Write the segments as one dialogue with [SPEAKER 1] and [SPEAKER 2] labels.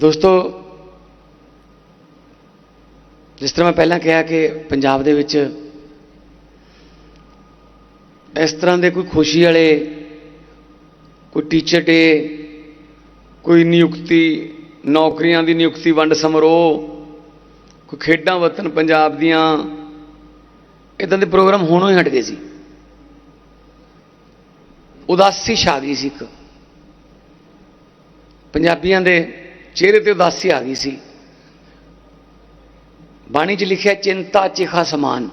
[SPEAKER 1] ਦੋਸਤੋ, ਜਿਸ ਤਰ੍ਹਾਂ ਮੈਂ ਪਹਿਲਾਂ ਕਿਹਾ ਕਿ ਪੰਜਾਬ ਦੇ ਵਿੱਚ ਇਸ ਤਰ੍ਹਾਂ ਦੇ ਕੋਈ ਖੁਸ਼ੀ ਵਾਲੇ, ਕੋਈ ਟੀਚਰ ਡੇ ਕੋਈ ਨਿਯੁਕਤੀ, ਨੌਕਰੀਆਂ ਦੀ ਨਿਯੁਕਤੀ, ਵੰਡ ਸਮਾਰੋਹ, ਕੋਈ ਖੇਡਾਂ ਵਤਨ ਪੰਜਾਬ ਦੀਆਂ ਇਦਾਂ ਦੇ ਪ੍ਰੋਗਰਾਮ ਹੋਣੋਂ ਹੀ ਹਟ ਗਏ ਸੀ। ਉਦਾਸੀ ਛਾ ਗਈ ਸੀ ਇੱਕ। ਪੰਜਾਬੀਆਂ ਦੇ ਚਿਹਰੇ ਤੇ ਉਦਾਸੀ ਆ ਗਈ ਸੀ। ਬਾਣੀ 'ਚ ਲਿਖਿਆ, ਚਿੰਤਾ ਚਿਖਾ ਸਮਾਨ।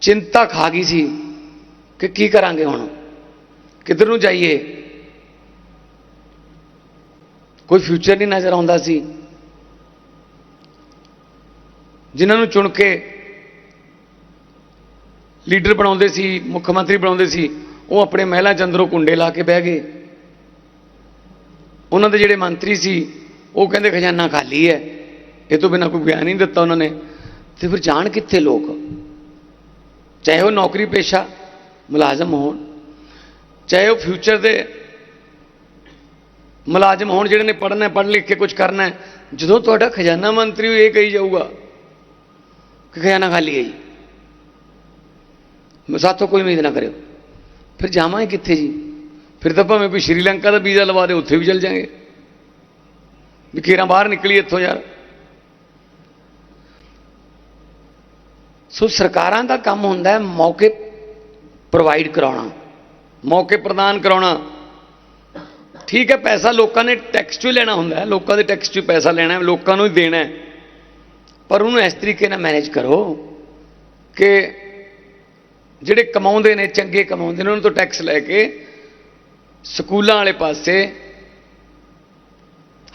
[SPEAKER 1] ਚਿੰਤਾ ਖਾ ਗਈ ਸੀ ਕਿ ਕੀ ਕਰਾਂਗੇ ਹੁਣ? ਕਿੱਧਰ ਨੂੰ ਜਾਈਏ? ਕੋਈ ਫਿਊਚਰ ਨਹੀਂ ਨਜ਼ਰ ਆਉਂਦਾ ਸੀ। ਜਿਨ੍ਹਾਂ ਨੂੰ ਚੁਣ ਕੇ ਲੀਡਰ ਬਣਾਉਂਦੇ ਸੀ, ਮੁੱਖ ਮੰਤਰੀ ਬਣਾਉਂਦੇ ਸੀ, ਉਹ ਆਪਣੇ ਮਹਿਲਾ ਚੰਦਰੋਂ ਕੁੰਡੇ ਲਾ ਕੇ ਬਹਿ ਗਏ। ਉਹਨਾਂ ਦੇ ਜਿਹੜੇ ਮੰਤਰੀ ਸੀ, ਉਹ ਕਹਿੰਦੇ ਖਜ਼ਾਨਾ ਖਾਲੀ ਹੈ। ਇਹ ਤੋਂ ਬਿਨਾ ਕੋਈ ਬਿਆਨ ਨਹੀਂ ਦਿੱਤਾ ਉਹਨਾਂ ਨੇ। ਤੇ ਫਿਰ ਜਾਣ ਕਿੱਥੇ ਲੋਕ? ਚਾਹੇ ਉਹ ਨੌਕਰੀ ਪੇਸ਼ਾ, ਮੁਲਾਜ਼ਮ ਹੋਣ, ਚਾਹੇ ਉਹ ਫਿਊਚਰ ਦੇ ਮੁਲਾਜ਼ਮ ਹੋਣ ਜਿਹੜੇ ਨੇ ਪੜ੍ਹਨਾ ਪੜ੍ਹ ਲਿਖ ਕੇ ਕੁਝ ਕਰਨਾ ਜਦੋਂ ਤੁਹਾਡਾ ਖਜ਼ਾਨਾ ਮੰਤਰੀ ਇਹ ਕਹੀ ਜਾਊਗਾ ਕਿ ਖਜ਼ਾਨਾ ਖਾਲੀ ਹੈ ਜੀ। ਸਾਥੋਂ ਕੋਈ ਉਮੀਦ ਨਾ ਕਰਿਓ। ਫਿਰ ਜਾਵਾਂਗੇ ਕਿੱਥੇ ਜੀ? ਫਿਰ ਤਾਂ ਭਾਵੇਂ ਕੋਈ ਸ਼੍ਰੀਲੰਕਾ ਦਾ ਵੀਜ਼ਾ ਲਵਾ ਦੇ, ਉੱਥੇ ਵੀ ਚਲ ਜਾਾਂਗੇ। ਵੀ ਕਿਰਾਂ ਬਾਹਰ ਨਿਕਲੀ ਇੱਥੋਂ ਯਾਰ। ਸੋ ਸਰਕਾਰਾਂ ਦਾ ਕੰਮ ਹੁੰਦਾ ਹੈ ਮੌਕੇ ਪ੍ਰੋਵਾਈਡ ਕਰਾਉਣਾ, ਮੌਕੇ ਪ੍ਰਦਾਨ ਕਰਾਉਣਾ। ਠੀਕ ਹੈ, ਪੈਸਾ ਲੋਕਾਂ ਨੇ ਟੈਕਸ ਚੋਂ ਲੈਣਾ ਹੁੰਦਾ ਹੈ, ਲੋਕਾਂ ਦੇ ਟੈਕਸ ਚੋਂ ਪੈਸਾ ਲੈਣਾ ਹੈ, ਲੋਕਾਂ ਨੂੰ ਹੀ ਦੇਣਾ ਹੈ। ਪਰ ਉਹਨੂੰ ਇਸ ਤਰੀਕੇ ਨਾਲ ਮੈਨੇਜ ਕਰੋ ਕਿ ਜਿਹੜੇ ਕਮਾਉਂਦੇ ਨੇ, ਚੰਗੇ ਕਮਾਉਂਦੇ ਨੇ, ਉਹਨਾਂ ਤੋਂ ਟੈਕਸ ਲੈ ਕੇ ਸਕੂਲਾਂ ਵਾਲੇ ਪਾਸੇ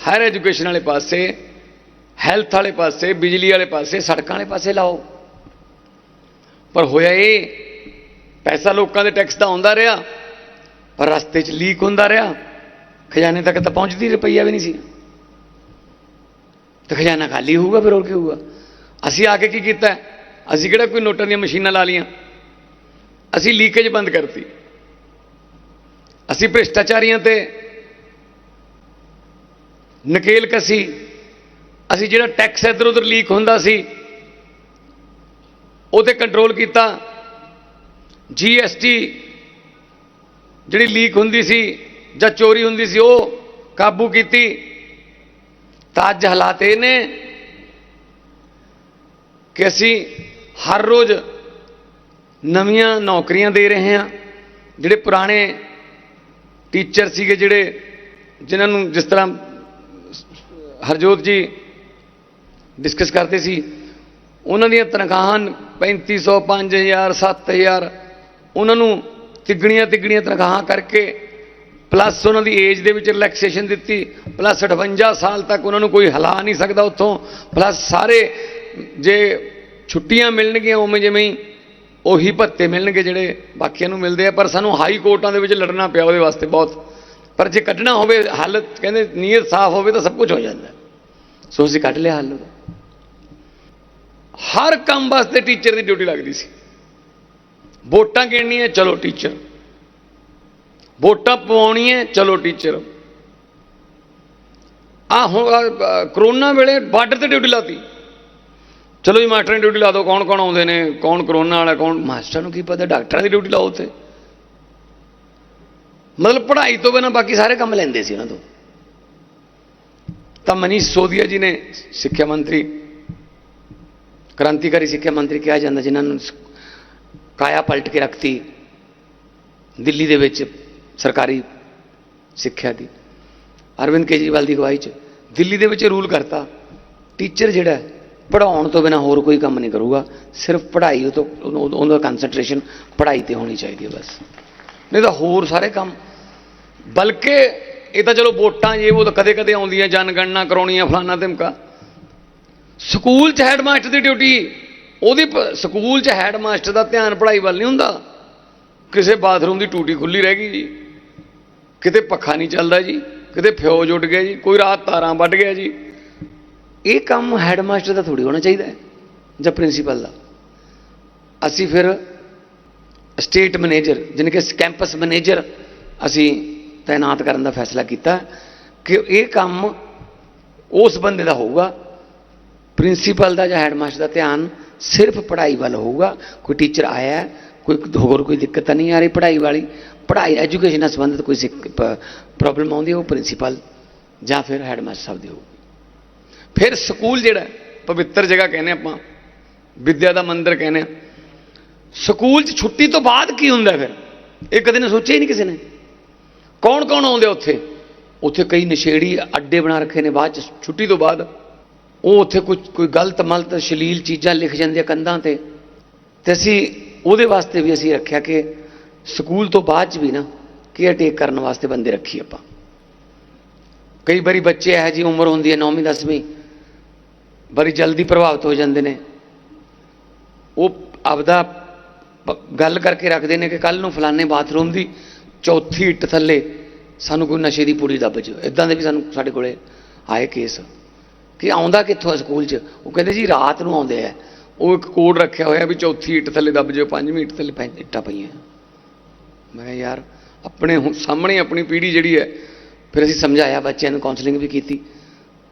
[SPEAKER 1] ਹਾਇਰ ਐਜੂਕੇਸ਼ਨ ਵਾਲੇ ਪਾਸੇ ਹੈਲਥ ਵਾਲੇ ਪਾਸੇ, ਬਿਜਲੀ ਵਾਲੇ ਪਾਸੇ, ਸੜਕਾਂ ਵਾਲੇ ਪਾਸੇ ਲਾਓ। ਪਰ ਹੋਇਆ ਇਹ, ਪੈਸਾ ਲੋਕਾਂ ਦੇ ਟੈਕਸ ਦਾ ਆਉਂਦਾ ਰਿਹਾ, ਪਰ ਰਸਤੇ 'ਚ ਲੀਕ ਹੁੰਦਾ ਰਿਹਾ, ਖਜ਼ਾਨੇ ਤੱਕ ਤਾਂ ਪਹੁੰਚਦੀ ਰੁਪਈਆ ਵੀ ਨਹੀਂ ਸੀ। ਤੇ ਖਜ਼ਾਨਾ ਖਾਲੀ ਹੋਊਗਾ, ਫਿਰ ਹੋਰ ਕੀ ਹੋਊਗਾ? ਅਸੀਂ ਆ ਕੇ ਕੀ ਕੀਤਾ? ਅਸੀਂ ਕਿਹੜਾ ਕੋਈ ਨੋਟਾਂ ਦੀਆਂ ਮਸ਼ੀਨਾਂ ਲਾ ਲੀਆਂ ਅਸੀਂ ਲੀਕੇਜ ਬੰਦ ਕਰਤੀ। ਅਸੀਂ ਭ੍ਰਿਸ਼ਟਾਚਾਰੀਆਂ ਤੇ ਨਕੇਲ ਕਸੀ। ਅਸੀਂ ਜਿਹੜਾ ਟੈਕਸ ਇਧਰ ਉਧਰ ਲੀਕ ਹੁੰਦਾ ਸੀ ਉਹ ਤੇ ਕੰਟਰੋਲ ਕੀਤਾ ਜੀਐਸਟੀ ਜਿਹੜੀ ਲੀਕ ਹੁੰਦੀ ਸੀ ਜਾਂ ਚੋਰੀ ਹੁੰਦੀ ਸੀ, ਉਹ ਕਾਬੂ ਕੀਤੀ। ਤਾਂ ਅੱਜ ਹਾਲਾਤ ਇਹ ਨੇ ਕਿ ਅਸੀਂ ਹਰ ਰੋਜ਼ ਨਵੀਆਂ ਨੌਕਰੀਆਂ ਦੇ ਰਹੇ ਹਾਂ, ਜਿਹੜੇ ਪੁਰਾਣੇ ਟੀਚਰ ਸੀਗੇ ਜਿਹੜੇ, ਜਿਨ੍ਹਾਂ ਨੂੰ ਜਿਸ ਤਰ੍ਹਾਂ ਹਰਜੋਤ ਜੀ ਡਿਸਕਸ ਕਰਦੇ ਸੀ, ਉਹਨਾਂ ਦੀਆਂ ਤਨਖਾਹਾਂ 3500 5000 7000 ਉਹਨਾਂ ਨੂੰ ਤਿੱਗਣੀਆਂ ਤਿੱਗਣੀਆਂ ਤਨਖਾਹਾਂ ਕਰਕੇ ਪਲੱਸ ਉਹਨਾਂ ਦੀ ਏਜ ਦੇ ਵਿੱਚ ਰਿਲੈਕਸੇਸ਼ਨ ਦਿੱਤੀ ਪਲੱਸ 58 ਸਾਲ ਤੱਕ ਉਹਨਾਂ ਨੂੰ ਕੋਈ ਹਿਲਾ ਨਹੀਂ ਸਕਦਾ ਉੱਥੋਂ ਪਲੱਸ ਸਾਰੇ ਜੇ ਛੁੱਟੀਆਂ ਮਿਲਣਗੀਆਂ ਉਵੇਂ ਜਿਵੇਂ ਹੀ ਉਹੀ ਭੱਤੇ ਮਿਲਣਗੇ ਜਿਹੜੇ ਬਾਕੀਆਂ ਨੂੰ ਮਿਲਦੇ ਆ ਪਰ ਸਾਨੂੰ ਹਾਈ ਕੋਰਟਾਂ ਦੇ ਵਿੱਚ ਲੜਨਾ ਪਿਆ ਉਹਦੇ ਵਾਸਤੇ ਬਹੁਤ। ਪਰ ਜੇ ਕੱਢਣਾ ਹੋਵੇ ਹੱਲ ਕਹਿੰਦੇ ਨੀਅਤ ਸਾਫ਼ ਹੋਵੇ ਤਾਂ ਸਭ ਕੁਝ ਹੋ ਜਾਂਦਾ। ਸੋ ਅਸੀਂ ਕੱਢ ਲਿਆ ਹੱਲ ਹਰ ਕੰਮ ਵਾਸਤੇ ਟੀਚਰ ਦੀ ਡਿਊਟੀ ਲੱਗਦੀ ਸੀ। ਵੋਟਾਂ ਗਿਣਨੀਆਂ ਚਲੋ ਟੀਚਰ ਵੋਟਾਂ ਪਵਾਉਣੀਆਂ ਚਲੋ ਟੀਚਰ ਆ ਹੁਣ ਆਹ, ਕਰੋਨਾ ਵੇਲੇ ਬਾਰਡਰ ਤੇ ਡਿਊਟੀ ਲਾਤੀ। ਚਲੋ ਜੀ, ਮਾਸਟਰ ਦੀ ਡਿਊਟੀ ਲਾ ਦਿਓ, ਕੌਣ ਕੌਣ ਆਉਂਦੇ ਨੇ, ਕੌਣ ਕਰੋਨਾ ਵਾਲਾ, ਕੌਣ ਮਾਸਟਰ ਨੂੰ ਕੀ ਪਤਾ, ਡਾਕਟਰਾਂ ਦੀ ਡਿਊਟੀ ਲਾਓ ਉੱਥੇ। ਮਤਲਬ ਪੜ੍ਹਾਈ ਤੋਂ ਬਿਨਾਂ ਬਾਕੀ ਸਾਰੇ ਕੰਮ ਲੈਂਦੇ ਸੀ ਉਹਨਾਂ ਤੋਂ। ਤਾਂ ਮਨੀਸ਼ ਸੋਦੀਆ ਜੀ ਨੇ ਸਿੱਖਿਆ ਮੰਤਰੀ, ਕ੍ਰਾਂਤੀਕਾਰੀ ਸਿੱਖਿਆ ਮੰਤਰੀ ਕਿਹਾ ਜਾਂਦਾ, ਜਿਨ੍ਹਾਂ ਨੂੰ ਕਾਇਆ ਪਲਟ ਕੇ ਰੱਖਤੀ, ਦਿੱਲੀ ਦੇ ਵਿੱਚ ਸਰਕਾਰੀ ਸਿੱਖਿਆ ਦੀ। ਅਰਵਿੰਦ ਕੇਜਰੀਵਾਲ ਦੀ ਅਗਵਾਈ 'ਚ, ਦਿੱਲੀ ਦੇ ਵਿੱਚ ਰੂਲ ਕਰਤਾ। ਟੀਚਰ ਜਿਹੜਾ ਹੈ, ਪੜ੍ਹਾਉਣ ਤੋਂ ਬਿਨਾ ਹੋਰ ਕੋਈ ਕੰਮ ਨਹੀਂ ਕਰੂਗਾ। ਸਿਰਫ ਪੜ੍ਹਾਈ ਉਹ ਤੋਂ ਉਹਦਾ ਕਨਸੈਂਟਰੇਸ਼ਨ ਪੜ੍ਹਾਈ ਤੇ ਹੋਣੀ ਚਾਹੀਦੀ ਹੈ ਬਸ। ਨਹੀਂ ਤਾਂ ਹੋਰ ਸਾਰੇ ਕੰਮ। ਬਲਕਿ ਇਹ ਤਾਂ ਚਲੋ ਵੋਟਾਂ ਜੇ ਉਹ ਤਾਂ ਕਦੇ ਕਦੇ ਆਉਂਦੀਆਂ ਜਨਗਣਨਾ ਕਰਾਉਣੀਆਂ ਫਲਾਨਾ ਧਮਕਾ। ਸਕੂਲ 'ਚ ਹੈਡਮਾਸਟਰ ਦੀ ਡਿਊਟੀ ਉਹਦੀ ਪ- ਸਕੂਲ 'ਚ ਹੈਡਮਾਸਟਰ ਦਾ ਧਿਆਨ ਪੜ੍ਹਾਈ ਵੱਲ ਨਹੀਂ ਹੁੰਦਾ। ਕਿਸੇ ਬਾਥਰੂਮ ਦੀ ਟੂਟੀ ਖੁੱਲੀ ਰਹਿ ਗਈ ਜੀ। ਕਿਤੇ ਪੱਖਾ ਨਹੀਂ ਚੱਲਦਾ ਜੀ। ਕਿਤੇ ਫਿਊਜ਼ ਉੱਡ ਗਿਆ ਜੀ। ਕੋਈ ਰਾਤ ਤਾਰਾਂ ਵੱਢ ਗਿਆ ਜੀ। ਇਹ ਕੰਮ ਹੈਡਮਾਸਟਰ ਦਾ ਥੋੜੀ ਹੋਣਾ ਚਾਹੀਦਾ ਹੈ, ਜਾਂ ਪ੍ਰਿੰਸੀਪਲ ਦਾ। ਅਸੀਂ ਫਿਰ ਸਟੇਟ ਮੈਨੇਜਰ ਜਿਹਨੇ ਕਿ ਕੈਂਪਸ ਮੈਨੇਜਰ ਅਸੀਂ ਤਾਇਨਾਤ ਕਰਨ ਦਾ ਫੈਸਲਾ ਕੀਤਾ ਕਿ ਇਹ ਕੰਮ ਉਸ ਬੰਦੇ ਦਾ ਹੋਊਗਾ ਪ੍ਰਿੰਸੀਪਲ ਦਾ ਜਾਂ ਹੈਡਮਾਸਟਰ ਦਾ ਧਿਆਨ ਸਿਰਫ ਪੜ੍ਹਾਈ ਵੱਲ ਹੋਊਗਾ। ਕੋਈ ਟੀਚਰ ਆਇਆ ਕੋਈ ਹੋਰ ਕੋਈ ਦਿੱਕਤ ਤਾਂ ਨਹੀਂ ਆ ਰਹੀ ਪੜ੍ਹਾਈ ਵਾਲੀ। ਪੜ੍ਹਾਈ ਐਜੂਕੇਸ਼ਨ ਨਾਲ ਸੰਬੰਧਿਤ ਕੋਈ ਪ੍ਰੋਬਲਮ ਆਉਂਦੀ ਉਹ ਪ੍ਰਿੰਸੀਪਲ ਜਾਂ ਫਿਰ ਹੈਡਮਾਸਟਰ ਸਾਹਿਬ ਦੀ ਹੋਊਗੀ। ਫਿਰ ਸਕੂਲ ਜਿਹੜਾ ਪਵਿੱਤਰ ਜਗ੍ਹਾ ਕਹਿੰਦੇ ਆਪਾਂ, ਵਿਦਿਆ ਦਾ ਮੰਦਿਰ ਕਹਿੰਦੇ ਆ। ਸਕੂਲ 'ਚ ਛੁੱਟੀ ਤੋਂ ਬਾਅਦ ਕੀ ਹੁੰਦਾ ਫਿਰ? ਇਹ ਕਦੇ ਨੇ ਸੋਚਿਆ ਹੀ ਨਹੀਂ ਕਿਸੇ ਨੇ। ਕੌਣ ਕੌਣ ਆਉਂਦੇ ਉੱਥੇ? ਉੱਥੇ ਕਈ ਨਸ਼ੇੜੀ ਅੱਡੇ ਬਣਾ ਰੱਖੇ ਨੇ, ਬਾਅਦ 'ਚ ਛੁੱਟੀ ਤੋਂ ਬਾਅਦ। ਉਹ ਉੱਥੇ ਕੁਝ, ਕੋਈ ਗਲਤ ਮਲਤ ਸ਼ਲੀਲ ਚੀਜ਼ਾਂ ਲਿਖ ਜਾਂਦੇ ਕੰਧਾਂ ਤੇ। ਤੇ ਅਸੀਂ ਉਹਦੇ ਵਾਸਤੇ ਵੀ ਅਸੀਂ ਰੱਖਿਆ ਕਿ ਸਕੂਲ ਤੋਂ ਬਾਅਦ 'ਚ ਵੀ ਨਾ ਕੇਅਰ ਟੇਕ ਕਰਨ ਵਾਸਤੇ ਬੰਦੇ ਰੱਖੀ ਆਪਾਂ। ਕਈ ਵਾਰੀ ਬੱਚੇ ਇਹੋ ਜੀ ਉਮਰ ਹੁੰਦੀ ਹੈ 9ਵੀਂ 10ਵੀਂ ਬੜੀ ਜਲਦੀ ਪ੍ਰਭਾਵਿਤ ਹੋ ਜਾਂਦੇ ਨੇ। ਉਹ ਆਪਦਾ ਗੱਲ ਕਰਕੇ ਰੱਖਦੇ ਨੇ ਕਿ ਕੱਲ ਨੂੰ ਫਲਾਣੇ ਬਾਥਰੂਮ ਦੀ ਚੌਥੀ ਇੱਟ ਥੱਲੇ ਸਾਨੂੰ ਕੋਈ ਨਸ਼ੇ ਦੀ ਪੂੜੀ ਦੱਬ ਜਾਓ। ਇਦਾਂ ਦੇ ਵੀ ਸਾਨੂੰ ਸਾਡੇ ਕੋਲੇ ਆਏ ਕੇਸ। ਕਿ ਆਉਂਦਾ ਕਿੱਥੋਂ ਆ ਸਕੂਲ 'ਚ? ਉਹ ਕਹਿੰਦੇ ਜੀ ਰਾਤ ਨੂੰ ਆਉਂਦੇ ਆ। ਉਹ ਇੱਕ ਕੋਡ ਰੱਖਿਆ ਹੋਇਆ ਵੀ ਚੌਥੀ ਇੱਟ ਥੱਲੇ ਦੱਬ ਜਾਓ, ਪੰਜਵੀਂ ਇੱਟ ਥੱਲੇ ਪੰਜ ਇੱਟਾਂ ਪਈਆਂ। ਮੈਂ ਕਿਹਾ ਯਾਰ, ਆਪਣੇ ਹੁਣ ਸਾਹਮਣੇ ਆਪਣੀ ਪੀੜ੍ਹੀ ਜਿਹੜੀ ਹੈ, ਫਿਰ ਅਸੀਂ ਸਮਝਾਇਆ, ਬੱਚਿਆਂ ਨੂੰ ਕਾਉਂਸਲਿੰਗ ਵੀ ਕੀਤੀ।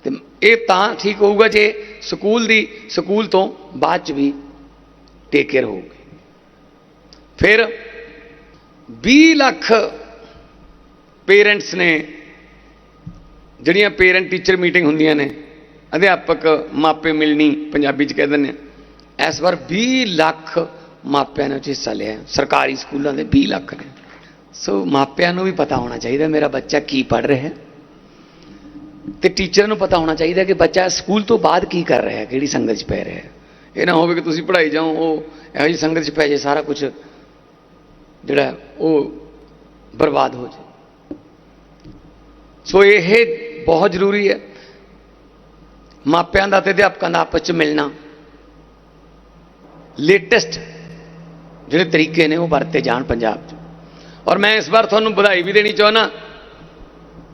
[SPEAKER 1] ਤੇ ਇਹ ਤਾਂ ਠੀਕ ਹੋਊਗਾ ਜੇ ਸਕੂਲ ਦੀ, ਸਕੂਲ ਤੋਂ ਬਾਅਦ ਚ ਵੀ ਟੇਕ ਕੇਅਰ ਹੋਊਗੀ। ਫਿਰ 20 ਲੱਖ ਪੇਰੈਂਟਸ ਨੇ, ਜਿਹੜੀਆਂ ਪੇਰੈਂਟ ਟੀਚਰ ਮੀਟਿੰਗ ਹੁੰਦੀਆਂ ਨੇ, ਅਧਿਆਪਕ ਮਾਪੇ ਮਿਲਣੀ ਪੰਜਾਬੀ ਚ ਕਹਿ ਦਿੰਦੇ ਆ, ਇਸ ਵਾਰ 20 ਲੱਖ ਮਾਪਿਆਂ ਨੇ ਉਹ 'ਚ ਹਿੱਸਾ ਲਿਆ ਸਰਕਾਰੀ ਸਕੂਲਾਂ ਦੇ 20 ਲੱਖ ਨੇ। ਸੋ ਮਾਪਿਆਂ ਨੂੰ ਵੀ ਪਤਾ ਹੋਣਾ ਚਾਹੀਦਾ, ਮੇਰਾ ਬੱਚਾ ਕੀ ਪੜ ਰਿਹਾ ਹੈ। ਤੇ ਟੀਚਰ ਨੂੰ ਪਤਾ ਹੋਣਾ ਚਾਹੀਦਾ ਕਿ ਬੱਚਾ ਸਕੂਲ ਤੋਂ ਬਾਅਦ ਕੀ ਕਰ ਰਿਹਾ ਹੈ, ਕਿਹੜੀ ਸੰਗਤ 'ਚ ਪੈ ਰਿਹਾ ਹੈ। ਇਹ ਨਾ ਹੋਵੇ ਕਿ ਤੁਸੀਂ ਪੜ੍ਹਾਈ ਜਾਓ, ਉਹ ਇਹੋ ਜਿਹੀ ਸੰਗਤ 'ਚ ਪੈ ਜੇ ਸਾਰਾ ਕੁਝ ਜਿਹੜਾ ਉਹ ਬਰਬਾਦ ਹੋ ਜਾਏ। ਸੋ ਇਹ ਬਹੁਤ ਜ਼ਰੂਰੀ ਹੈ। ਮਾਪਿਆਂ ਦਾ ਤੇ ਅਧਿਆਪਕਾਂ ਦਾ ਆਪਸ 'ਚ ਮਿਲਣਾ। ਲੇਟੈਸਟ ਜਿਹੜੇ ਤਰੀਕੇ ਨੇ ਉਹ ਵਰਤੇ ਜਾਣ ਪੰਜਾਬ 'ਚ। ਔਰ ਮੈਂ ਇਸ ਵਾਰ ਤੁਹਾਨੂੰ ਵਧਾਈ ਵੀ ਦੇਣੀ ਚਾਹੁੰਦਾ।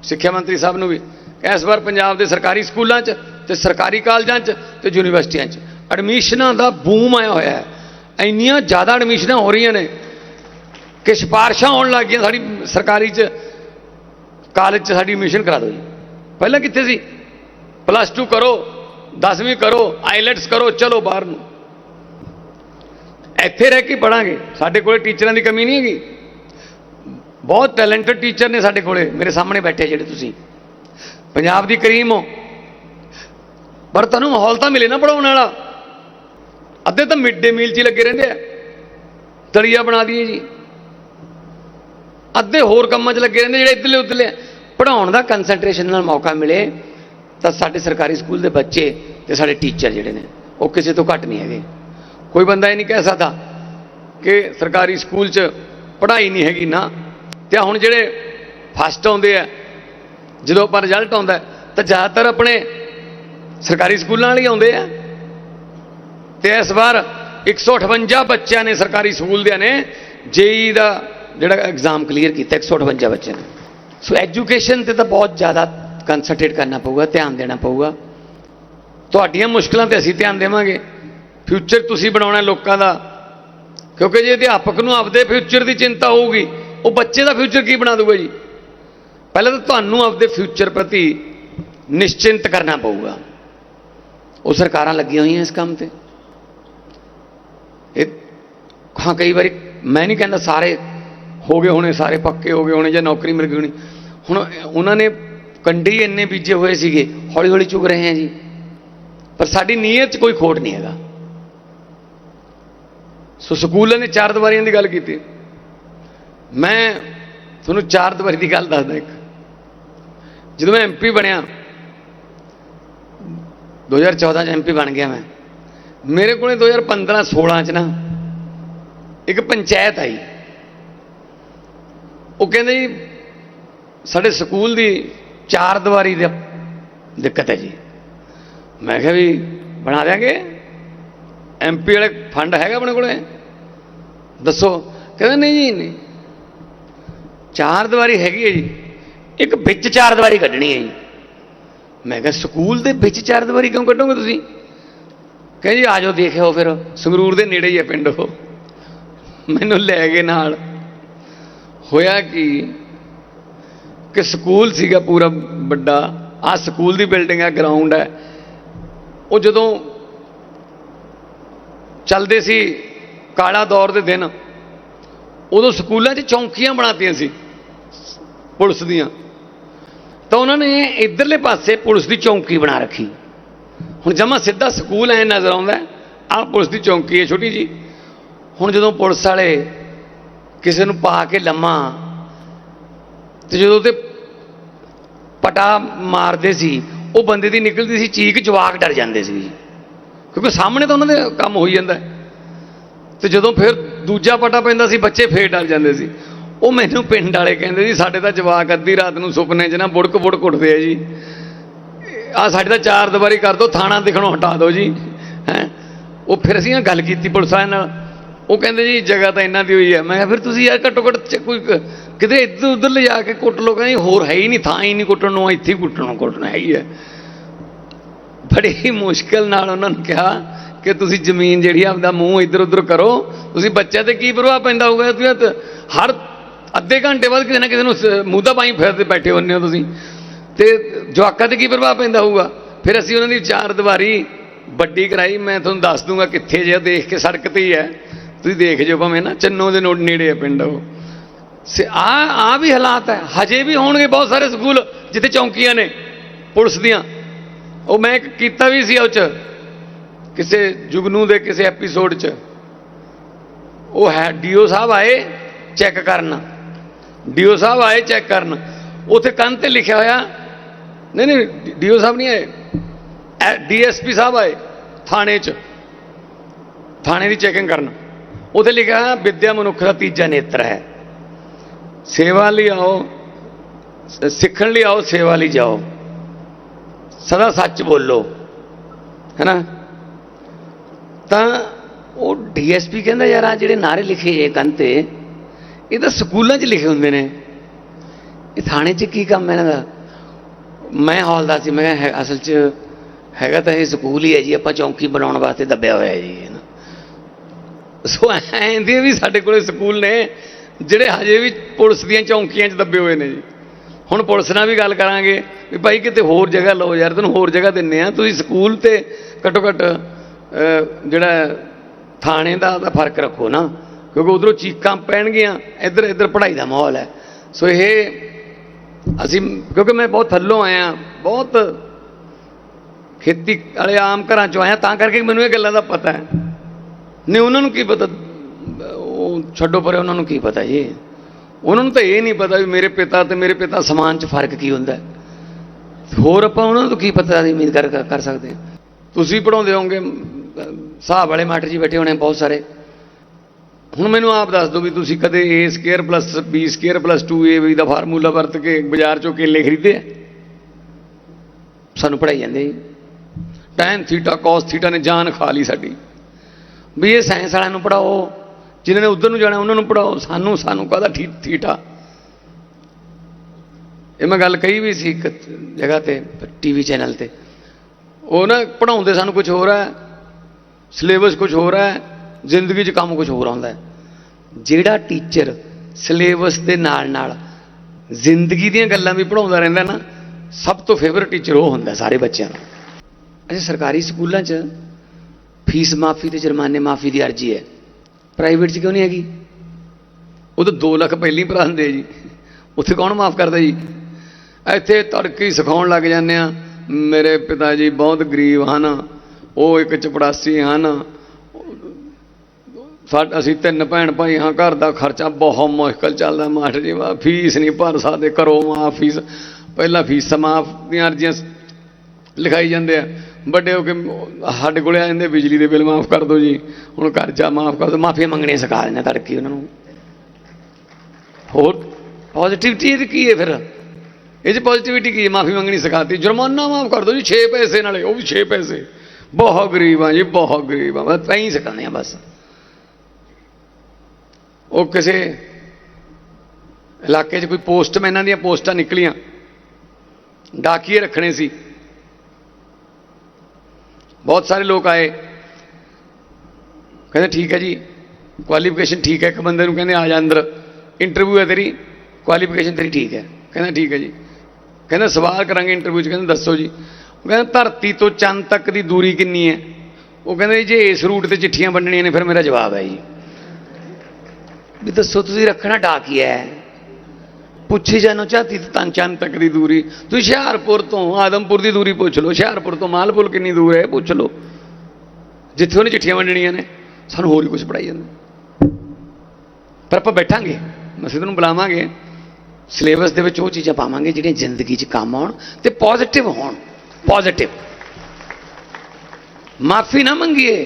[SPEAKER 1] ਸਿੱਖਿਆ ਮੰਤਰੀ ਸਾਹਿਬ ਨੂੰ ਵੀ। ਇਸ ਵਾਰ ਪੰਜਾਬ ਦੇ ਸਰਕਾਰੀ ਸਕੂਲਾਂ 'ਚ ਤੇ ਸਰਕਾਰੀ ਕਾਲਜਾਂ 'ਚ ਤੇ ਯੂਨੀਵਰਸਿਟੀਆਂ 'ਚ। ਐਡਮਿਸ਼ਨਾਂ ਦਾ ਬੂਮ ਆਇਆ ਹੋਇਆ ਹੈ। ਇੰਨੀਆਂ ਜ਼ਿਆਦਾ ਐਡਮਿਸ਼ਨਾਂ ਹੋ ਰਹੀਆਂ ਨੇ ਕਿ ਸਿਫਾਰਸ਼ਾਂ ਆਉਣ ਲੱਗ ਗਈਆਂ ਸਾਡੀ ਸਰਕਾਰੀ 'ਚ, ਕਾਲਜ 'ਚ ਸਾਡੀ ਐਡਮਿਸ਼ਨ ਕਰਾ ਦਿਓ ਜੀ। ਪਹਿਲਾਂ ਕਿੱਥੇ ਸੀ? ਪਲੱਸ 2 ਕਰੋ 10ਵੀਂ ਕਰੋ ਆਈਲੈਟਸ ਕਰੋ, ਚਲੋ ਬਾਹਰ ਨੂੰ। ਇੱਥੇ ਰਹਿ ਕੇ ਪੜਾਂਗੇ ਸਾਡੇ ਕੋਲੇ ਟੀਚਰਾਂ ਦੀ ਕਮੀ ਨਹੀਂ ਹੈਗੀ। ਬਹੁਤ ਟੈਲੈਂਟਡ ਟੀਚਰ ਨੇ ਸਾਡੇ ਕੋਲੇ। ਮੇਰੇ ਸਾਹਮਣੇ ਬੈਠੇ ਜਿਹੜੇ ਤੁਸੀਂ। ਪੰਜਾਬ ਦੀ ਕਰੀਮ ਹੋ। ਪਰ ਤੁਹਾਨੂੰ ਮਾਹੌਲ ਤਾਂ ਮਿਲੇ ਨਾ ਪੜਾਉਣ ਵਾਲਾ। ਅੱਧੇ ਤਾਂ ਮਿਡ ਡੇ ਮੀਲ 'ਚ ਹੀ ਲੱਗੇ ਰਹਿੰਦੇ ਆ। ਤਲੀਆ ਬਣਾ ਦਈਏ ਜੀ। ਅੱਧੇ ਹੋਰ ਕੰਮਾਂ 'ਚ ਲੱਗੇ ਰਹਿੰਦੇ ਜਿਹੜੇ ਇੱਧਰਲੇ ਉੱਧਰਲੇ ਪੜਾਉਣ ਦਾ ਕਨਸੈਂਟਰੇਸ਼ਨ ਨਾਲ ਮੌਕਾ ਮਿਲੇ ਤਾਂ ਸਾਡੇ ਸਰਕਾਰੀ ਸਕੂਲ ਦੇ ਬੱਚੇ ਤੇ ਸਾਡੇ ਟੀਚਰ ਜਿਹੜੇ ਨੇ, ਉਹ ਕਿਸੇ ਤੋਂ ਘੱਟ ਨਹੀਂ ਹੈਗੇ। ਕੋਈ ਬੰਦਾ ਇਹ ਨਹੀਂ ਕਹਿ ਸਕਦਾ ਕਿ ਸਰਕਾਰੀ ਸਕੂਲ 'ਚ ਪੜ੍ਹਾਈ ਨਹੀਂ ਹੈਗੀ ਨਾ। ਤੇ ਹੁਣ ਜਿਹੜੇ ਫਸਟ ਆਉਂਦੇ ਆ ਜਦੋਂ ਆਪਾਂ ਰਿਜ਼ਲਟ ਆਉਂਦਾ ਤਾਂ ਜ਼ਿਆਦਾਤਰ ਆਪਣੇ ਸਰਕਾਰੀ ਸਕੂਲਾਂ ਵਾਲੇ ਆਉਂਦੇ ਆ। ਤੇ ਇਸ ਵਾਰ 158 ਬੱਚਿਆਂ ਨੇ ਸਰਕਾਰੀ ਸਕੂਲ ਦੇ ਨੇ ਜੇਈ ਦਾ ਜਿਹੜਾ ਐਗਜ਼ਾਮ ਕਲੀਅਰ ਕੀਤਾ 158 ਬੱਚਿਆਂ ਨੇ। ਸੋ ਐਜੂਕੇਸ਼ਨ ਤੇ ਤਾਂ ਬਹੁਤ ਜ਼ਿਆਦਾ ਕਨਸੈਂਟਰੇਟ ਕਰਨਾ ਪਊਗਾ, ਧਿਆਨ ਦੇਣਾ ਪਊਗਾ। ਤੁਹਾਡੀਆਂ ਮੁਸ਼ਕਲਾਂ ਤੇ ਅਸੀਂ ਧਿਆਨ ਦੇਵਾਂਗੇ। ਫਿਊਚਰ ਤੁਸੀਂ ਬਣਾਉਣਾ ਲੋਕਾਂ ਦਾ। ਕਿਉਂਕਿ ਜੇ ਅਧਿਆਪਕ ਨੂੰ ਆਪਦੇ ਫਿਊਚਰ ਦੀ ਚਿੰਤਾ ਹੋਊਗੀ, ਉਹ ਬੱਚੇ ਦਾ ਫਿਊਚਰ ਕੀ ਬਣਾ ਦੂਗਾ ਜੀ? ਪਹਿਲਾਂ ਤਾਂ ਤੁਹਾਨੂੰ ਆਪਦੇ ਫਿਊਚਰ ਪ੍ਰਤੀ ਨਿਸ਼ਚਿੰਤ ਕਰਨਾ ਪਊਗਾ। ਉਹ ਸਰਕਾਰਾਂ ਲੱਗੀਆਂ ਹੋਈਆਂ ਇਸ ਕੰਮ ਤੇ। ਇਹ ਹਾਂ, ਕਈ ਵਾਰੀ ਮੈਂ ਨਹੀਂ ਕਹਿੰਦਾ ਸਾਰੇ ਹੋ ਗਏ ਹੋਣੇ, ਸਾਰੇ ਪੱਕੇ ਹੋ ਗਏ ਹੋਣੇ ਜਾਂ ਨੌਕਰੀ ਮਿਲ ਗਈ ਹੋਣੀ। ਹੁਣ ਉਹਨਾਂ ਨੇ ਕੰਡੇ ਇੰਨੇ ਬੀਜੇ ਹੋਏ ਸੀਗੇ ਹੌਲੀ ਹੌਲੀ ਚੁਗ ਰਹੇ ਆ ਜੀ। ਪਰ ਸਾਡੀ ਨੀਅਤ 'ਚ ਕੋਈ ਖੋਟ ਨਹੀਂ ਹੈਗਾ। ਸੋ ਸਕੂਲਾਂ ਨੇ ਚਾਰ ਦੀਵਾਰੀਆਂ ਦੀ ਗੱਲ ਕੀਤੀ। ਮੈਂ ਤੁਹਾਨੂੰ ਚਾਰ ਦੀਵਾਰੀ ਦੀ ਗੱਲ ਦੱਸਦਾ ਇੱਕ। ਜਦੋਂ ਮੈਂ ਐਮਪੀ ਬਣਿਆ 2014 ਚ ਐਮਪੀ ਬਣ ਗਿਆ ਮੈਂ। ਮੇਰੇ ਕੋਲੇ 2015 16 ਚ ਨਾ ਇੱਕ ਪੰਚਾਇਤ ਆਈ। ਉਹ ਕਹਿੰਦੇ ਜੀ, ਸਾਡੇ ਸਕੂਲ ਦੀ ਚਾਰ ਦੀਵਾਰੀ ਦੀ ਦਿੱਕਤ ਹੈ ਜੀ। ਮੈਂ ਕਿਹਾ ਵੀ ਬਣਾ ਦਿਆਂਗੇ। ਐਮਪੀ ਵਾਲੇ ਫੰਡ ਹੈਗਾ ਆਪਣੇ ਕੋਲੇ? ਦੱਸੋ। ਕਹਿੰਦੇ ਨਹੀਂ ਜੀ, ਨਹੀਂ। ਚਾਰ ਦੀਵਾਰੀ ਹੈਗੀ ਹੈ ਜੀ। ਇੱਕ ਵਿੱਚ ਚਾਰ ਦੀਵਾਰੀ ਕੱਢਣੀ ਹੈ ਜੀ। ਮੈਂ ਕਿਹਾ, ਸਕੂਲ ਦੇ ਵਿੱਚ ਚਾਰ ਦੀਵਾਰੀ ਕਿਉਂ ਕੱਢੋਗੇ ਤੁਸੀਂ? ਕਹਿੰਦੇ ਆ ਜਾਓ, ਦੇਖਿਓ ਫਿਰ। ਸੰਗਰੂਰ ਦੇ ਨੇੜੇ ਹੀ ਹੈ ਪਿੰਡ ਉਹ। ਮੈਨੂੰ ਲੈ ਗਏ ਨਾਲ। ਹੋਇਆ ਕਿ ਕਿ ਸਕੂਲ ਸੀਗਾ ਪੂਰਾ ਵੱਡਾ। ਆ ਸਕੂਲ ਦੀ ਬਿਲਡਿੰਗ ਹੈ ਗਰਾਊਂਡ ਹੈ। ਉਹ ਜਦੋਂ ਚੱਲਦੇ ਸੀ ਕਾਲਾ ਦੌਰ ਦੇ ਦਿਨ, ਉਦੋਂ ਸਕੂਲਾਂ 'ਚ ਚੌਂਕੀਆਂ ਬਣਾਤੀਆਂ ਸੀ। ਪੁਲਿਸ ਦੀਆਂ। ਤਾਂ ਉਹਨਾਂ ਨੇ ਇਧਰਲੇ ਪਾਸੇ ਪੁਲਿਸ ਦੀ ਚੌਂਕੀ ਬਣਾ ਰੱਖੀ। ਹੁਣ ਜਮਾ ਸਿੱਧਾ ਸਕੂਲ ਐ ਨਜ਼ਰ ਆਉਂਦਾ ਆਹ ਪੁਲਿਸ ਦੀ ਚੌਂਕੀ ਹੈ ਛੋਟੀ ਜੀ ਹੁਣ ਜਦੋਂ ਪੁਲਿਸ ਵਾਲੇ ਕਿਸੇ ਨੂੰ ਪਾ ਕੇ ਲੰਮਾ ਤੇ ਜਦੋਂ ਤੇ ਪਟਾ ਮਾਰਦੇ ਸੀ, ਉਹ ਬੰਦੇ ਦੀ ਨਿਕਲਦੀ ਸੀ, ਚੀਕ ਜਵਾਕ ਡਰ ਜਾਂਦੇ ਸੀ। ਕਿਉਂਕਿ ਸਾਹਮਣੇ ਤਾਂ ਉਹਨਾਂ ਦੇ ਕੰਮ ਹੋਈ ਜਾਂਦਾ ਤੇ ਜਦੋਂ ਫਿਰ ਦੂਜਾ ਪਟਾ ਪੈਂਦਾ ਸੀ, ਬੱਚੇ ਫੇਰ ਡਰ ਜਾਂਦੇ ਸੀ। ਉਹ ਮੈਨੂੰ ਪਿੰਡ ਵਾਲੇ ਕਹਿੰਦੇ ਜੀ ਸਾਡੇ ਤਾਂ ਜਵਾਕ ਅੱਧੀ ਰਾਤ ਨੂੰ ਸੁਪਨੇ 'ਚ ਨਾ ਬੁੜਕ ਬੁੜਕ ਉੱਠਦੇ ਆ ਜੀ। ਆ ਸਾਡੇ ਤਾਂ ਚਾਰ ਦੀਵਾਰੀ ਕਰ ਦਿਓ ਥਾਣਾ ਦਿਖਣੋਂ ਹਟਾ ਦਿਓ ਜੀ, ਹੈ। ਉਹ ਫਿਰ ਅਸੀਂ ਇਹ ਗੱਲ ਕੀਤੀ ਪੁਲਿਸ ਵਾਲਿਆਂ ਨਾਲ। ਉਹ ਕਹਿੰਦੇ ਜੀ, ਜਗ੍ਹਾ ਤਾਂ ਇਹਨਾਂ ਦੀ ਹੋਈ ਹੈ ਮੈਂ ਕਿਹਾ, ਫਿਰ ਤੁਸੀਂ ਯਾਰ ਘੱਟੋ ਘੱਟ ਕੋਈ ਕਿਤੇ ਇੱਧਰ ਉੱਧਰ ਲਿਜਾ ਕੇ ਕੁੱਟ ਲੋ ਕਹਿੰਦੇ ਹੋਰ ਹੈ ਹੀ ਨਹੀਂ, ਥਾਂ ਹੀ ਨਹੀਂ ਕੁੱਟਣ ਨੂੰ, ਇੱਥੇ ਹੀ ਕੁੱਟਣ, ਕੁੱਟਣਾ ਹੈ ਹੀ ਹੈ ਬੜੀ ਹੀ ਮੁਸ਼ਕਲ ਨਾਲ ਉਹਨਾਂ ਨੂੰ ਕਿਹਾ ਕਿ ਤੁਸੀਂ ਜ਼ਮੀਨ ਜਿਹੜੀ ਆ ਆਪਦਾ ਮੂੰਹ ਇੱਧਰ ਉੱਧਰ ਕਰੋ। ਤੁਸੀਂ ਬੱਚਿਆਂ ਤੇ ਕੀ ਪ੍ਰਭਾਵ ਪੈਂਦਾ ਹੋਊਗਾ ਹਰ ਅੱਧੇ ਘੰਟੇ ਬਾਅਦ ਕਿਸੇ ਨਾ ਕਿਸੇ ਨੂੰ ਸ- ਮੂੰਹ ਪਾਈ ਫਿਰਦੇ ਬੈਠੇ ਹੁੰਦੇ ਹੋ ਤੁਸੀਂ। ਤੇ ਜਵਾਕਾਂ ਤੇ ਕੀ ਪ੍ਰਭਾਵ ਪੈਂਦਾ ਹੋਊਗਾ? ਫਿਰ ਅਸੀਂ ਉਹਨਾਂ ਦੀ ਚਾਰ ਦੀਵਾਰੀ ਵੱਡੀ ਕਰਾਈ, ਮੈਂ ਤੁਹਾਨੂੰ ਦੱਸ ਦੂੰਗਾ ਕਿੱਥੇ ਜੇ ਦੇਖ ਕੇ ਸੜਕ ਤੇ ਹੀ ਹੈ। ਤੁਸੀਂ ਦੇਖ ਜਿਓ ਭਾਵੇਂ ਨਾ, ਚੰਨੋ ਦੇ ਨੋ- ਨੇੜੇ ਹੈ ਪਿੰਡ ਉਹ। ਸੇ, ਆ ਆ ਵੀ ਹਾਲਾਤ ਹੈ। ਹਜੇ ਵੀ ਹੋਣਗੇ ਬਹੁਤ ਸਾਰੇ ਸਕੂਲ ਜਿੱਥੇ ਚੌਂਕੀਆਂ ਨੇ, ਪੁਲਿਸ ਦੀਆਂ। ਉਹ ਮੈਂ ਇੱਕ ਕੀਤਾ ਵੀ ਸੀ ਉਹ ਚ, ਕਿਸੇ ਜੁਗਨੂ ਦੇ ਕਿਸੇ ਐਪੀਸੋਡ ਚ। ਉਹ ਹੈ, ਡੀਓ ਸਾਹਿਬ ਆਏ ਚੈੱਕ ਕਰਨ। ਡੀਓ ਸਾਹਿਬ ਆਏ ਚੈੱਕ ਕਰਨ। ਉੱਥੇ ਕੰਨ ਤੇ ਲਿਖਿਆ ਹੋਇਆ, ਨਹੀਂ ਨਹੀਂ, ਡੀਓ ਸਾਹਿਬ ਨਹੀਂ ਆਏ। ਡੀਐਸਪੀ ਸਾਹਿਬ ਆਏ ਥਾਣੇ ਚ। ਥਾਣੇ ਦੀ ਚੈਕਿੰਗ ਕਰਨ। ਉੱਥੇ ਲਿਖਿਆ ਹੋਇਆ, ਵਿਦਿਆ ਮਨੁੱਖ ਦਾ ਤੀਜਾ ਨੇਤਰ ਹੈ। ਸੇਵਾ ਲਈ ਆਓ ਸਿੱਖਣ ਲਈ ਆਓ, ਸੇਵਾ ਲਈ ਜਾਓ। ਸਦਾ ਸੱਚ ਬੋਲੋ। ਹੈਨਾ ਤਾਂ ਉਹ ਡੀਐਸਪੀ ਕਹਿੰਦਾ, ਯਾਰ ਆ ਜਿਹੜੇ ਨਾਰੇ ਲਿਖੇ ਜੇ ਕੰਨ ਤੇ ਇਹ ਤਾਂ ਸਕੂਲਾਂ 'ਚ ਲਿਖੇ ਹੁੰਦੇ ਨੇ। ਇਹ ਥਾਣੇ 'ਚ ਕੀ ਕੰਮ ਹੈ ਇਹਨਾਂ ਦਾ? ਮੈਂ ਹੌਲਦਾਰ ਸੀ, ਮੈਂ ਕਿਹਾ ਹੈ- ਅਸਲ 'ਚ ਹੈਗਾ ਤਾਂ ਇਹ ਸਕੂਲ ਹੀ ਹੈ ਜੀ, ਆਪਾਂ ਚੌਂਕੀ ਬਣਾਉਣ ਵਾਸਤੇ ਦੱਬਿਆ ਹੋਇਆ ਹੈ ਜੀ ਹੈ ਨਾ। ਸੋ ਐਂਦੇ ਵੀ ਸਾਡੇ ਕੋਲੇ ਸਕੂਲ ਨੇ, ਜਿਹੜੇ ਹਜੇ ਵੀ ਪੁਲਿਸ ਦੀਆਂ ਚੌਂਕੀਆਂ 'ਚ ਦੱਬੇ ਹੋਏ ਨੇ ਜੀ। ਹੁਣ ਪੁਲਿਸ ਨਾਲ ਵੀ ਗੱਲ ਕਰਾਂਗੇ ਵੀ ਭਾਈ ਕਿਤੇ ਹੋਰ ਜਗ੍ਹਾ ਲਓ ਯਾਰ, ਤੈਨੂੰ ਹੋਰ ਜਗ੍ਹਾ ਦਿੰਨੇ ਆ। ਤੁਸੀਂ ਸਕੂਲ ਤੇ ਘੱਟੋ ਘੱਟ ਜਿਹੜਾ ਥਾਣੇ ਦਾ ਦਾ ਫ਼ਰਕ ਰੱਖੋ ਨਾ। ਕਿਉਂਕਿ ਉਧਰੋਂ ਚੀਕਾਂ ਪੈਣਗੀਆਂ ਇੱਧਰ ਇੱਧਰ ਪੜ੍ਹਾਈ ਦਾ ਮਾਹੌਲ ਹੈ। ਸੋ ਇਹ ਅਸੀਂ ਕਿਉਂਕਿ ਮੈਂ ਬਹੁਤ ਥੱਲੋਂ ਆਇਆ ਬਹੁਤ ਖੇਤੀ ਵਾਲੇ ਆਮ ਘਰਾਂ ਚੋਂ ਆਇਆ ਤਾਂ ਕਰਕੇ ਮੈਨੂੰ ਇਹ ਗੱਲਾਂ ਦਾ ਪਤਾ ਹੈ। ਨਹੀਂ ਉਹਨਾਂ ਨੂੰ ਕੀ ਪਤਾ? ਉਹ ਛੱਡੋ ਪਰੇ ਉਹਨਾਂ ਨੂੰ ਕੀ ਪਤਾ ਜੀ? ਉਹਨਾਂ ਨੂੰ ਤਾਂ ਇਹ ਨਹੀਂ ਪਤਾ ਵੀ ਮੇਰੇ ਪਿਤਾ ਤੇ ਮੇਰੇ ਪਿਤਾ ਸਮਾਨ 'ਚ ਫ਼ਰਕ ਕੀ ਹੁੰਦਾ ਹੋਰ ਆਪਾਂ ਉਹਨਾਂ ਨੂੰ ਕੀ ਪਤਾ ਦੀ ਉਮੀਦ ਕਰ ਕਰ- ਸਕਦੇ ਹਾਂ? ਤੁਸੀਂ ਪੜਾਉਂਦੇ ਹੋਗੇ ਅਮ, ਹਿਸਾਬ ਵਾਲੇ ਮਾਸਟਰ ਜੀ ਬੈਠੇ ਹੋਣੇ ਬਹੁਤ ਸਾਰੇ। ਹੁਣ ਮੈਨੂੰ ਆਪ ਦੱਸ ਦਿਓ ਵੀ ਤੁਸੀਂ ਕਦੇ a square plus b square plus 2ab ਦਾ ਫਾਰਮੂਲਾ ਵਰਤ ਕੇ ਬਾਜ਼ਾਰ 'ਚੋਂ ਕੇਲੇ ਖਰੀਦੇ ਆ? ਸਾਨੂੰ ਪੜਾਈ ਜਾਂਦੇ ਜੀ। ਟਾਈਮ ਥੀਟਾ cos ਥੀਟਾ ਨੇ ਜਾਨ ਖਾ ਲਈ ਸਾਡੀ। ਵੀ ਇਹ ਸਾਇੰਸ ਵਾਲਿਆਂ ਨੂੰ ਪੜਾਓ ਜਿਨ੍ਹਾਂ ਨੇ ਉਧਰ ਨੂੰ ਜਾਣਾ ਉਹਨਾਂ ਨੂੰ ਪੜਾਓ ਸਾਨੂੰ ਸਾਨੂੰ ਕਾਹਦਾ ਠੀ ਥੀਟਾ ਇਹ ਮੈਂ ਗੱਲ ਕਹੀ ਵੀ ਸੀ ਇੱਕ ਜਗ੍ਹਾ ਤੇ ਟੀਵੀ ਚੈਨਲ ਤੇ। ਉਹ ਨਾ ਪੜਾਉਂਦੇ ਸਾਨੂੰ ਕੁਝ ਹੋਰ ਹੈ ਸਿਲੇਬਸ ਕੁਝ ਹੋਰ ਹੈ ਜ਼ਿੰਦਗੀ 'ਚ ਕੰਮ ਕੁਝ ਹੋਰ ਆਉਂਦਾ ਜਿਹੜਾ ਟੀਚਰ ਸਿਲੇਬਸ ਦੇ ਨਾਲ ਨਾਲ ਜ਼ਿੰਦਗੀ ਦੀਆਂ ਗੱਲਾਂ ਵੀ ਪੜਾਉਂਦਾ ਰਹਿੰਦਾ ਨਾ, ਸਭ ਤੋਂ ਫੇਵਰਿਟ ਟੀਚਰ ਉਹ ਹੁੰਦਾ ਸਾਰੇ ਬੱਚਿਆਂ ਦਾ। ਅੱਛਾ, ਸਰਕਾਰੀ ਸਕੂਲਾਂ 'ਚ ਫੀਸ ਮਾਫੀ ਤੇ ਜੁਰਮਾਨੇ ਮਾਫੀ ਦੀ ਅਰਜੀ ਹੈ। ਪ੍ਰਾਈਵੇਟ 'ਚ ਕਿਉਂ ਨਹੀਂ ਹੈਗੀ? ਉਹ ਤਾਂ 2 ਲੱਖ ਪਹਿਲਾਂ ਹੀ ਭਰਾ ਦਿੰਦੇ ਜੀ। ਉੱਥੇ ਕੌਣ ਮਾਫ ਕਰਦਾ ਜੀ? ਇੱਥੇ ਤੜਕੇ ਸਿਖਾਉਣ ਲੱਗ ਜਾਂਦੇ ਆ, ਮੇਰੇ ਪਿਤਾ ਜੀ ਬਹੁਤ ਗਰੀਬ ਹਨ, ਉਹ ਇੱਕ ਚਪੜਾਸੀ ਹਨ ਸਾਡ, ਅਸੀਂ ਤਿੰਨ ਭੈਣ ਭਾਈ ਹਾਂ, ਘਰ ਦਾ ਖਰਚਾ ਬਹੁਤ ਮੁਸ਼ਕਲ ਚੱਲਦਾ ਮਾਸਟਰ ਜੀ, ਵਾ, ਫੀਸ ਨਹੀਂ ਭਰ ਸਕਦੇ ਕਰੋ ਮਾਫ ਫੀਸ, ਪਹਿਲਾਂ ਫੀਸ ਮਾਫ ਦੀਆਂ ਅਰਜ਼ੀਆਂ ਲਿਖਾਈ ਜਾਂਦੇ ਆ। ਵੱਡੇ ਹੋ ਕੇ ਸਾਡੇ ਕੋਲੇ ਆ ਜਾਂਦੇ, ਬਿਜਲੀ ਦੇ ਬਿੱਲ ਮਾਫ ਕਰ ਦਿਓ ਜੀ। ਹੁਣ ਕਰਜ਼ਾ ਮਾਫ ਕਰ ਦਿਓ ਮਾਫੀ ਮੰਗਣੀ ਸਿਖਾ ਦਿੰਦੇ ਤੜਕੇ ਉਹਨਾਂ ਨੂੰ। ਹੋਰ ਪੋਜ਼ਿਟਿਵਿਟੀ ਇਹ ਕੀ ਹੈ ਫਿਰ? ਇਹ 'ਚ ਪੋਜ਼ਿਟਿਵਿਟੀ ਕੀ ਹੈ? ਮਾਫੀ ਮੰਗਣੀ ਸਿਖਾਤੀ। ਜੁਰਮਾਨਾ ਮਾਫ ਕਰ ਦਿਓ ਜੀ 6 ਪੈਸੇ ਨਾਲੇ, ਉਹ ਵੀ 6 ਪੈਸੇ। ਬਹੁਤ ਗਰੀਬ ਆ ਜੀ, ਬਹੁਤ ਗਰੀਬ ਆ। ਬਸ ਐਂ ਹੀ ਸਿਖਾਉਂਦੇ ਆ ਬਸ। ਉਹ ਕਿਸੇ ਇਲਾਕੇ 'ਚ ਕੋਈ ਪੋਸਟਮੈਨਾਂ ਦੀਆਂ ਪੋਸਟਾਂ ਨਿਕਲੀਆਂ। ਡਾਕੀਏ ਰੱਖਣੇ ਸੀ। ਬਹੁਤ ਸਾਰੇ ਲੋਕ ਆਏ। ਕਹਿੰਦੇ, ਠੀਕ ਹੈ ਜੀ ਕੁਆਲੀਫਿਕੇਸ਼ਨ ਠੀਕ ਹੈ। ਇੱਕ ਬੰਦੇ ਨੂੰ ਕਹਿੰਦੇ, ਆ ਜਾ ਅੰਦਰ। ਇੰਟਰਵਿਊ ਹੈ ਤੇਰੀ ਕੁਆਲੀਫਿਕੇਸ਼ਨ ਤੇਰੀ ਠੀਕ ਹੈ। ਕਹਿੰਦਾ, ਠੀਕ ਹੈ ਜੀ। ਕਹਿੰਦਾ, ਸਵਾਲ ਕਰਾਂਗੇ ਇੰਟਰਵਿਊ 'ਚ। ਕਹਿੰਦਾ, ਦੱਸੋ ਜੀ। ਉਹ ਕਹਿੰਦਾ, ਧਰਤੀ ਤੋਂ ਚੰਦ ਤੱਕ ਦੀ ਦੂਰੀ ਕਿੰਨੀ ਹੈ? ਉਹ ਕਹਿੰਦਾ, ਜੀ ਜੇ ਇਸ ਰੂਟ ਤੇ ਚਿੱਠੀਆਂ ਵੰਡਣੀਆਂ ਨੇ, ਫਿਰ ਮੇਰਾ ਜਵਾਬ ਹੈ ਜੀ। ਵੀ ਦੱਸੋ ਤੁਸੀਂ ਰੱਖਣਾ ਡਾਕੀਆ ਹੈ? ਪੁੱਛੀ ਜਾਨੋ ਚਾਹਤੀ ਤਾਂ ਚੰਦ ਤੱਕ ਦੀ ਦੂਰੀ। ਤੁਸੀਂ ਹੁਸ਼ਿਆਰਪੁਰ ਤੋਂ ਆਦਮਪੁਰ ਦੀ ਦੂਰੀ ਪੁੱਛ ਲਓ। ਹੁਸ਼ਿਆਰਪੁਰ ਤੋਂ ਮਾਲਪੁਰ ਕਿੰਨੀ ਦੂਰ ਹੈ ਇਹ ਪੁੱਛ ਲਓ। ਜਿੱਥੇ ਉਹਨੇ ਚਿੱਠੀਆਂ ਵੰਡਣੀਆਂ ਨੇ, ਸਾਨੂੰ ਹੋਰ ਹੀ ਕੁਝ ਪੜਾਈ ਜਾਂਦਾ। ਪਰ ਆਪਾਂ ਬੈਠਾਂਗੇ, ਅਸੀਂ ਤੁਹਾਨੂੰ ਬੁਲਾਵਾਂਗੇ। ਸਿਲੇਬਸ ਦੇ ਵਿੱਚ ਉਹ ਚੀਜ਼ਾਂ ਪਾਵਾਂਗੇ ਜਿਹੜੀਆਂ ਜ਼ਿੰਦਗੀ 'ਚ ਕੰਮ ਆਉਣ ਤੇ ਪੋਜ਼ਿਟਿਵ ਹੋਣ। ਪੋਜ਼ਿਟਿਵ ਮਾਫੀ ਨਾ ਮੰਗੀਏ।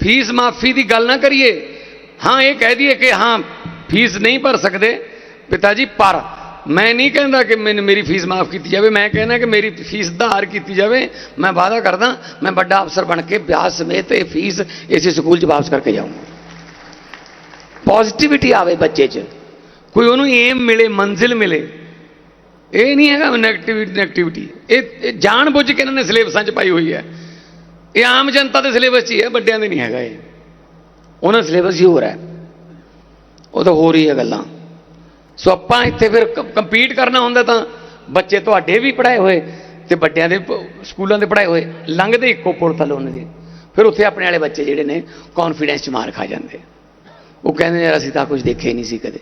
[SPEAKER 1] ਫੀਸ ਮਾਫੀ ਦੀ ਗੱਲ ਨਾ ਕਰੀਏ। ਹਾਂ, ਇਹ ਕਹਿ ਦਈਏ ਕਿ ਹਾਂ, ਫੀਸ ਨਹੀਂ ਭਰ ਸਕਦੇ। ਪਿਤਾ ਜੀ ਪਰ ਮੈਂ ਨਹੀਂ ਕਹਿੰਦਾ ਕਿ ਮੈਨੂੰ, ਮੇਰੀ ਫੀਸ ਮਾਫ ਕੀਤੀ ਜਾਵੇ। ਮੈਂ ਕਹਿੰਦਾ ਕਿ ਮੇਰੀ ਫੀਸ ਧਾਰ ਕੀਤੀ ਜਾਵੇ। ਮੈਂ ਵਾਅਦਾ ਕਰਦਾ, ਮੈਂ ਵੱਡਾ ਅਫਸਰ ਬਣ ਕੇ ਵਿਆਹ ਸਮੇਤ ਇਹ ਫੀਸ ਇਸੇ ਸਕੂਲ 'ਚ ਵਾਪਸ ਕਰਕੇ ਜਾਊਂਗਾ। ਪੋਜ਼ਿਟਿਵਿਟੀ ਆਵੇ ਬੱਚੇ 'ਚ। ਕੋਈ ਉਹਨੂੰ ਏਮ ਮਿਲੇ, ਮੰਜ਼ਿਲ ਮਿਲੇ। ਇਹ ਨਹੀਂ ਹੈਗਾ ਨੈਗੇਟਿਵਿਟੀ ਨੈਗੇਟਿਵਿਟੀ ਇਹ ਜਾਣ ਬੁੱਝ ਕੇ ਇਹਨਾਂ ਨੇ ਸਿਲੇਬਸਾਂ 'ਚ ਪਾਈ ਹੋਈ ਹੈ। ਇਹ ਆਮ ਜਨਤਾ ਦੇ ਸਿਲੇਬਸ 'ਚ ਹੀ ਹੈ, ਵੱਡਿਆਂ ਦੇ ਨਹੀਂ ਹੈਗਾ ਇਹ। ਉਹਨਾਂ ਦਾ ਸਿਲੇਬਸ ਹੀ ਹੋਰ ਹੈ। ਉਹ ਤਾਂ ਹੋਰ ਹੀ ਹੈ ਗੱਲਾਂ। ਸੋ ਆਪਾਂ ਇੱਥੇ ਫਿਰ ਕੰਪੀਟ ਕਰਨਾ ਹੁੰਦਾ ਤਾਂ ਬੱਚੇ ਤੁਹਾਡੇ ਵੀ ਪੜਾਏ ਹੋਏ ਤੇ ਵੱਡਿਆਂ ਦੇ ਸਕੂਲਾਂ ਦੇ ਪੜਾਏ ਹੋਏ ਲੰਘਦੇ ਇੱਕੋ ਪੁਲ ਥੱਲੇ ਉਹਨਾਂ। ਦੇ ਫਿਰ ਉੱਥੇ ਆਪਣੇ ਵਾਲੇ ਬੱਚੇ ਜਿਹੜੇ ਨੇ ਕੌਨਫੀਡੈਂਸ 'ਚ ਮਾਰ ਖਾ ਜਾਂਦੇ। ਉਹ ਕਹਿੰਦੇ ਯਾਰ ਅਸੀਂ ਤਾਂ ਕੁਝ ਦੇਖਿਆ ਹੀ ਨਹੀਂ ਸੀ ਕਦੇ।